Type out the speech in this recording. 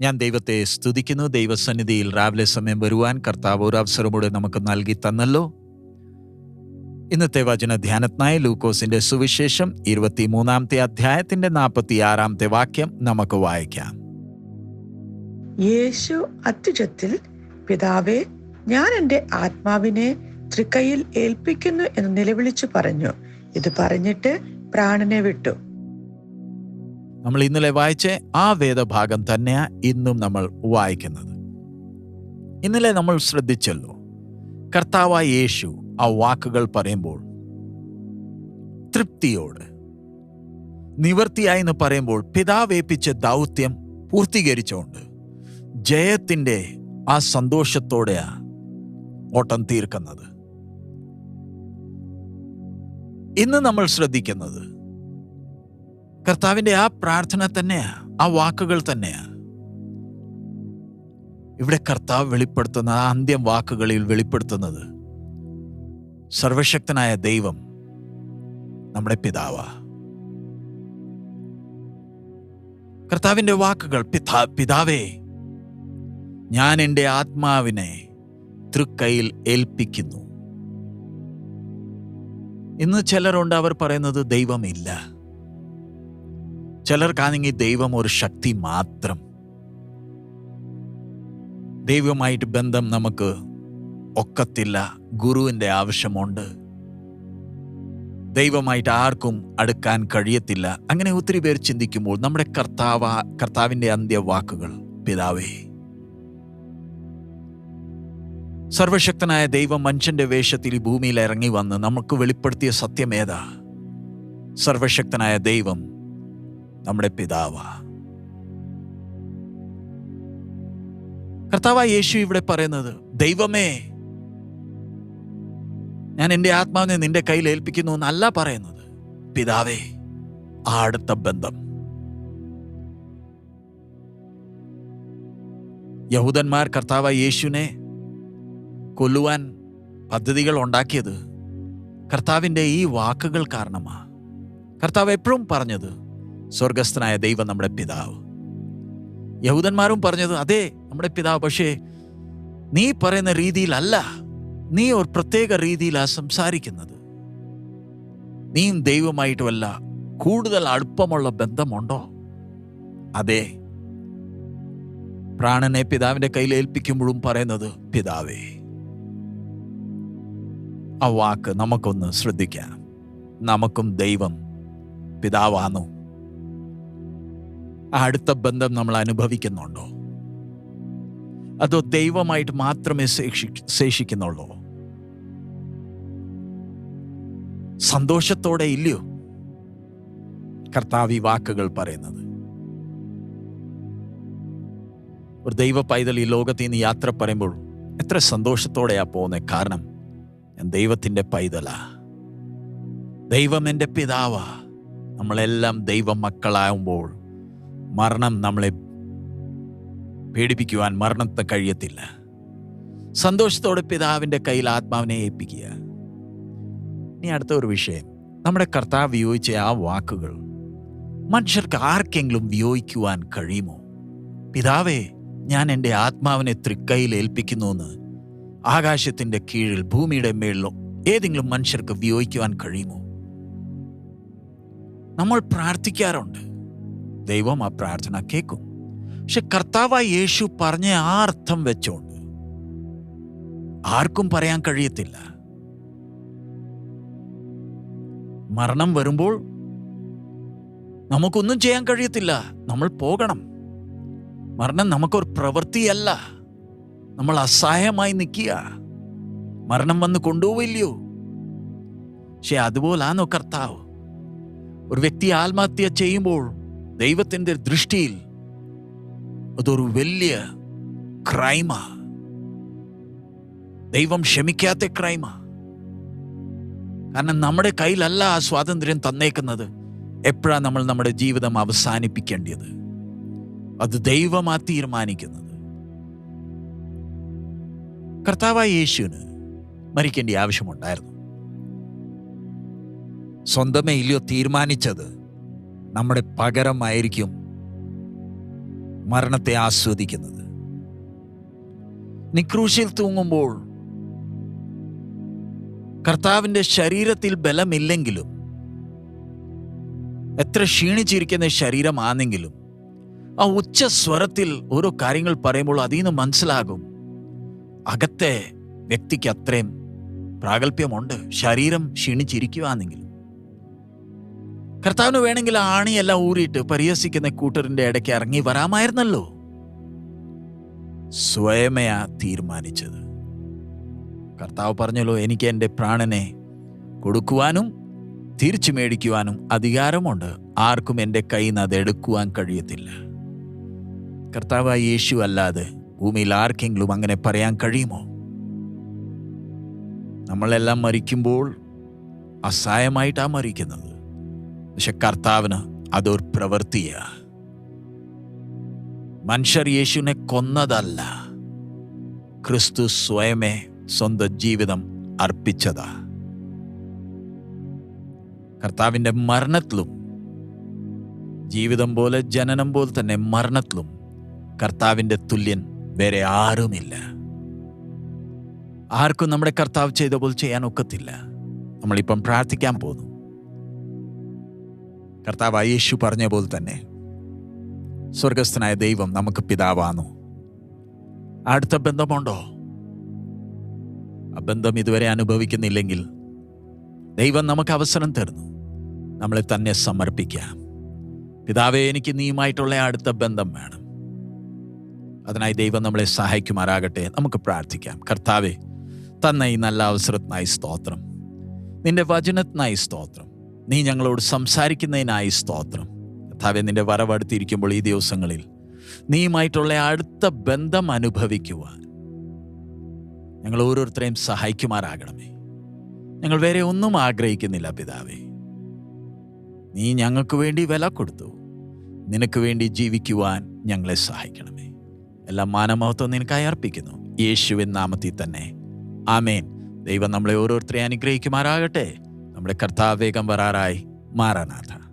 ഞാൻ ദൈവത്തെ സ്തുതിക്കുന്നു. ദൈവസന്നിധിയിൽ രാവിലെ സമയം വരുവാൻ കർത്താവ് ഒരു അവസരമൂടെ നമുക്ക് നൽകി തന്നല്ലോ. ഇന്നത്തെ വചന ധ്യാനത്തിനായി ലൂക്കോസിന്റെ സുവിശേഷം ഇരുപത്തിമൂന്നാമത്തെ അധ്യായത്തിന്റെ നാൽപ്പത്തിയാറാമത്തെ വാക്യം നമുക്ക് വായിക്കാം. യേശു അത്യുജത്തിൽ പിതാവേ ഞാൻ എന്റെ ആത്മാവിനെ തൃക്കൈയിൽ ഏൽപ്പിക്കുന്നു എന്ന് നിലവിളിച്ചു പറഞ്ഞു. ഇത് പറഞ്ഞിട്ട് പ്രാണനെ വിട്ടു. നമ്മൾ ഇന്നലെ വായിച്ച ആ വേദഭാഗം തന്നെയാണ് ഇന്നും നമ്മൾ വായിക്കുന്നത്. ഇന്നലെ നമ്മൾ ശ്രദ്ധിച്ചല്ലോ കർത്താവായ യേശു ആ വാക്കുകൾ പറയുമ്പോൾ തൃപ്തിയോട് നിവർത്തിയായി പറയുമ്പോൾ പിതാവേപ്പിച്ച ദൗത്യം പൂർത്തീകരിച്ചുകൊണ്ട് ജയത്തിന്റെ ആ സന്തോഷത്തോടെയാണ് ഓട്ടം തീർക്കുന്നത്. ഇന്ന് നമ്മൾ ശ്രദ്ധിക്കുന്നത് കർത്താവിന്റെ ആ പ്രാർത്ഥന തന്നെയാ ആ വാക്കുകൾ തന്നെയാ. ഇവിടെ കർത്താവ് വെളിപ്പെടുത്തുന്ന ആ അന്ത്യം വാക്കുകളിൽ വെളിപ്പെടുത്തുന്നത് സർവശക്തനായ ദൈവം നമ്മുടെ പിതാവാ. കർത്താവിന്റെ വാക്കുകൾ പിതാ പിതാവേ ഞാൻ എന്റെ ആത്മാവിനെ തൃക്കൈയിൽ ഏൽപ്പിക്കുന്നു. ഇന്ന് ചിലരുണ്ട് അവർ പറയുന്നത് ദൈവമില്ല. ചിലർക്കാണെങ്കിൽ ദൈവം ഒരു ശക്തി മാത്രം. ദൈവമായിട്ട് ബന്ധം നമുക്ക് ഒക്കത്തില്ല. ഗുരുവിന്റെ ആവശ്യമുണ്ട്. ദൈവമായിട്ട് ആർക്കും അടുക്കാൻ കഴിയത്തില്ല. അങ്ങനെ ഒത്തിരി പേർ ചിന്തിക്കുമ്പോൾ നമ്മുടെ കർത്താവ കർത്താവിന്റെ അന്ത്യവാക്കുകൾ പിതാവേ. സർവശക്തനായ ദൈവം മനുഷ്യന്റെ വേഷത്തിൽ ഈ ഭൂമിയിൽ ഇറങ്ങി വന്ന് നമുക്ക് വെളിപ്പെടുത്തിയ സത്യമേതാ സർവശക്തനായ ദൈവം നമ്മുടെ പിതാവ. കർത്താവ യേശു ഇവിടെ പറയുന്നത് ദൈവമേ ഞാൻ എന്റെ ആത്മാവിനെ നിന്റെ കയ്യിൽ ഏൽപ്പിക്കുന്നു എന്നല്ല പറയുന്നത്. പിതാവേ ആ അടുത്ത ബന്ധം. യഹൂദന്മാർ കർത്താവ യേശുവിനെ കൊല്ലുവാൻ പദ്ധതികൾ ഉണ്ടാക്കിയത് കർത്താവിന്റെ ഈ വാക്കുകൾ കാരണമാണ് കർത്താവ് എപ്പോഴും പറഞ്ഞത് സ്വർഗസ്ഥനായ ദൈവം നമ്മുടെ പിതാവ്. യഹൂദന്മാരും പറഞ്ഞത് അതെ നമ്മുടെ പിതാവ് പക്ഷേ നീ പറയുന്ന രീതിയിലല്ല. നീ ഒരു പ്രത്യേക രീതിയിലാണ് സംസാരിക്കുന്നത്. നീയും ദൈവമായിട്ടുമല്ല കൂടുതൽ അടുപ്പമുള്ള ബന്ധമുണ്ടോ? അതെ. പ്രാണനെ പിതാവിന്റെ കയ്യിൽ ഏൽപ്പിക്കുമ്പോഴും പറയുന്നത് പിതാവേ ആ വാക്ക് നമുക്കൊന്ന് ശ്രദ്ധിക്കാം. നമുക്കും ദൈവം പിതാവാണോ? ആ അടുത്ത ബന്ധം നമ്മൾ അനുഭവിക്കുന്നുണ്ടോ? അതോ ദൈവമായിട്ട് മാത്രമേ ശേഷി- ശേഷിക്കുന്നുള്ളൂ? സന്തോഷത്തോടെ ഇല്ലയോ? കർത്താവ് വാക്കുകൾ പറയുന്നത്. ഒരു ദൈവ പൈതൽ ഈ ലോകത്തിൽ നിന്ന് യാത്ര പറയുമ്പോൾ എത്ര സന്തോഷത്തോടെയാ പോകുന്നത് കാരണം ഞാൻ ദൈവത്തിന്റെ പൈതലാ. ദൈവം എന്റെ പിതാവാ. നമ്മളെല്ലാം ദൈവ മക്കളാകുമ്പോൾ മരണം നമ്മളെ പേടിപ്പിക്കുവാൻ മരണത്തെ കഴിയത്തില്ല. സന്തോഷത്തോടെ പിതാവിന്റെ കയ്യിൽ ആത്മാവിനെ ഏൽപ്പിക്കുക. ഇനി അടുത്ത ഒരു വിഷയം. നമ്മുടെ കർത്താവ് വിയോഗിച്ച ആ വാക്കുകൾ. മനുഷ്യർക്ക് ആർക്കെങ്കിലും വിയോഗിക്കുവാൻ കഴിയുമോ? പിതാവേ ഞാൻ എന്റെ ആത്മാവിനെ തൃക്കൈയിൽ ഏൽപ്പിക്കുന്നു എന്ന് ആകാശത്തിന്റെ കീഴിൽ ഭൂമിയുടെ മേളിലോ ഏതെങ്കിലും മനുഷ്യർക്ക് വിയോഗിക്കുവാൻ കഴിയുമോ? നമ്മൾ പ്രാർത്ഥിക്കാറുണ്ട്. ദൈവം ആ പ്രാർത്ഥന കേൾക്കും. പക്ഷെ കർത്താവായ യേശു പറഞ്ഞ ആ അർത്ഥം വെച്ചോണ്ട് ആർക്കും പറയാൻ കഴിയത്തില്ല. മരണം വരുമ്പോൾ നമുക്കൊന്നും ചെയ്യാൻ കഴിയത്തില്ല. നമ്മൾ പോകണം. മരണം നമുക്കൊരു പ്രവൃത്തിയല്ല. നമ്മൾ അസഹായമായി നിൽക്കുക. മരണം വന്ന് കൊണ്ടുപോവില്ലയോ? പക്ഷെ അതുപോലാണോ കർത്താവ്. ഒരു വ്യക്തി ആത്മഹത്യ ചെയ്യുമ്പോൾ ദൈവത്തിന്റെ ദൃഷ്ടിയിൽ അതൊരു വലിയ ക്രൈമ ദൈവം ക്ഷമിക്കാത്ത ക്രൈമ കാരണം നമ്മുടെ കയ്യിലല്ല ആ സ്വാതന്ത്ര്യം തന്നേക്കുന്നത്. എപ്പോഴാണ് നമ്മൾ നമ്മുടെ ജീവിതം അവസാനിപ്പിക്കേണ്ടത്? അത് ദൈവമാ തീരുമാനിക്കുന്നത്. കർത്താവായ യേശുവിന് മരിക്കേണ്ട ആവശ്യമുണ്ടായിരുന്നു. സ്വന്തമേ ഇല്ലയോ തീരുമാനിച്ചത് നമ്മുടെ പകരമായിരിക്കും മരണത്തെ ആസ്വദിക്കുന്നത്. നിക്രൂശിൽ തൂങ്ങുമ്പോൾ കർത്താവിന്റെ ശരീരത്തിൽ ബലമില്ലെങ്കിലും എത്ര ക്ഷീണിച്ചിരിക്കുന്ന ശരീരമാണെങ്കിലും ആ ഉച്ച സ്വരത്തിൽ ഓരോ കാര്യങ്ങൾ പറയുമ്പോൾ അതിൽ നിന്ന് മനസ്സിലാകും അകത്തെ വ്യക്തിക്ക് അത്രയും പ്രാഗൽഭ്യമുണ്ട് ശരീരം ക്ഷീണിച്ചിരിക്കുവാണെങ്കിലും കർത്താവിന് വേണമെങ്കിൽ ആണിയെല്ലാം ഊറിയിട്ട് പരിഹസിക്കുന്ന കൂട്ടറിന്റെ ഇടയ്ക്ക് ഇറങ്ങി വരാമായിരുന്നല്ലോ. സ്വയമയാ തീരുമാനിച്ചത്. കർത്താവ് പറഞ്ഞല്ലോ എനിക്ക് എന്റെ പ്രാണനെ കൊടുക്കുവാനും തിരിച്ചു മേടിക്കുവാനും അധികാരമുണ്ട്. ആർക്കും എന്റെ കയ്യിൽ നിന്ന് അത് എടുക്കുവാൻ കഴിയത്തില്ല. കർത്താവായ യേശു അല്ലാതെ ഭൂമിയിൽ ആർക്കെങ്കിലും അങ്ങനെ പറയാൻ കഴിയുമോ? നമ്മളെല്ലാം മരിക്കുമ്പോൾ അസഹായമായിട്ടാണ് മരിക്കുന്നത്. പക്ഷെ കർത്താവിന് അതൊരു പ്രവൃത്തിയാ. മനുഷ്യർ യേശുവിനെ കൊന്നതല്ല ക്രിസ്തു സ്വയമേ സ്വന്തം ജീവിതം അർപ്പിച്ചതാ. കർത്താവിന്റെ മരണത്തിലും ജീവിതം പോലെ ജനനം പോലെ തന്നെ മരണത്തിലും കർത്താവിന്റെ തുല്യൻ വേറെ ആരുമില്ല. ആർക്കും നമ്മുടെ കർത്താവ് ചെയ്ത പോലെ ചെയ്യാൻ ഒക്കത്തില്ല. നമ്മളിപ്പം പ്രാർത്ഥിക്കാൻ പോകുന്നു കർത്താവ് യേശു പറഞ്ഞ പോലെ തന്നെ. സ്വർഗസ്ഥനായ ദൈവം നമുക്ക് പിതാവാണു അടുത്ത ബന്ധമുണ്ടോ? ആ ബന്ധം ഇതുവരെ അനുഭവിക്കുന്നില്ലെങ്കിൽ ദൈവം നമുക്ക് അവസരം തരുന്നു. നമ്മളെ തന്നെ സമർപ്പിക്കാം. പിതാവേ എനിക്ക് നീയുമായിട്ടുള്ള അടുത്ത ബന്ധം വേണം. അതിനായി ദൈവം നമ്മളെ സഹായിക്കുമാറാകട്ടെ. നമുക്ക് പ്രാർത്ഥിക്കാം. കർത്താവെ തന്ന ഈ നല്ല അവസരത്തിനായി സ്തോത്രം. നിന്റെ വചനത്തിനായി സ്തോത്രം. നീ ഞങ്ങളോട് സംസാരിക്കുന്നതിനായി സ്തോത്രം. കർത്താവെ നിന്റെ വരവടുത്തിരിക്കുമ്പോൾ ഈ ദിവസങ്ങളിൽ നീയുമായിട്ടുള്ള അടുത്ത ബന്ധം അനുഭവിക്കുവാൻ ഞങ്ങൾ ഓരോരുത്തരെയും സഹായിക്കുമാറാകണമേ. ഞങ്ങൾ വേറെ ഒന്നും ആഗ്രഹിക്കുന്നില്ല പിതാവേ. നീ ഞങ്ങൾക്ക് വേണ്ടി വില കൊടുത്തു. നിനക്ക് വേണ്ടി ജീവിക്കുവാൻ ഞങ്ങളെ സഹായിക്കണമേ. എല്ലാ മാനമഹത്വം നിനക്കായി അർപ്പിക്കുന്നു. യേശുവിൻ നാമത്തിൽ തന്നെ. ആമേൻ. ദൈവം നമ്മളെ ഓരോരുത്തരെ അനുഗ്രഹിക്കുമാറാകട്ടെ. നമ്മുടെ കർത്താവ് വേഗം വരാറായി. മാറാനാഥ